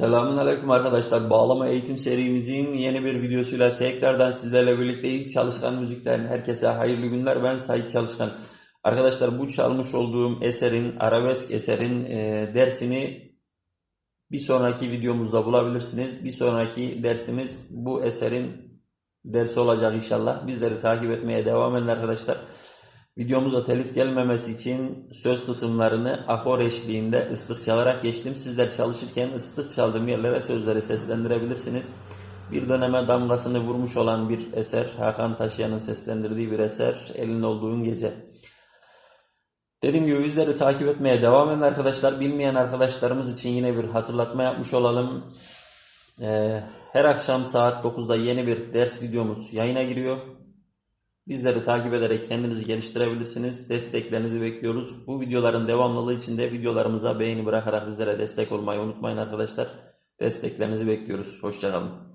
Selamünaleyküm arkadaşlar. Bağlama eğitim serimizin yeni bir videosuyla tekrardan sizlerle birlikteyiz. Çalışkan Müzik'ten herkese hayırlı günler. Ben Sait Çalışkan. Arkadaşlar bu çalmış olduğum eserin, arabesk eserin e, dersini bir sonraki videomuzda bulabilirsiniz. Bir sonraki dersimiz bu eserin dersi olacak inşallah. Bizleri takip etmeye devam edin arkadaşlar. Videomuza telif gelmemesi için söz kısımlarını akor eşliğinde ıslık çalarak geçtim. Sizler çalışırken ıslık çaldığım yerlere sözleri seslendirebilirsiniz. Bir döneme damgasını vurmuş olan bir eser, Hakan Taşyan'ın seslendirdiği bir eser, Elin Olduğun Gece. Dediğim gibi bizleri takip etmeye devam edin arkadaşlar. Bilmeyen arkadaşlarımız için yine bir hatırlatma yapmış olalım. Ee, her akşam saat 9'da yeni bir ders videomuz yayına giriyor. Bizleri takip ederek kendinizi geliştirebilirsiniz. Desteklerinizi bekliyoruz. Bu videoların devamlılığı için de videolarımıza beğeni bırakarak bizlere destek olmayı unutmayın arkadaşlar. Desteklerinizi bekliyoruz. Hoşçakalın.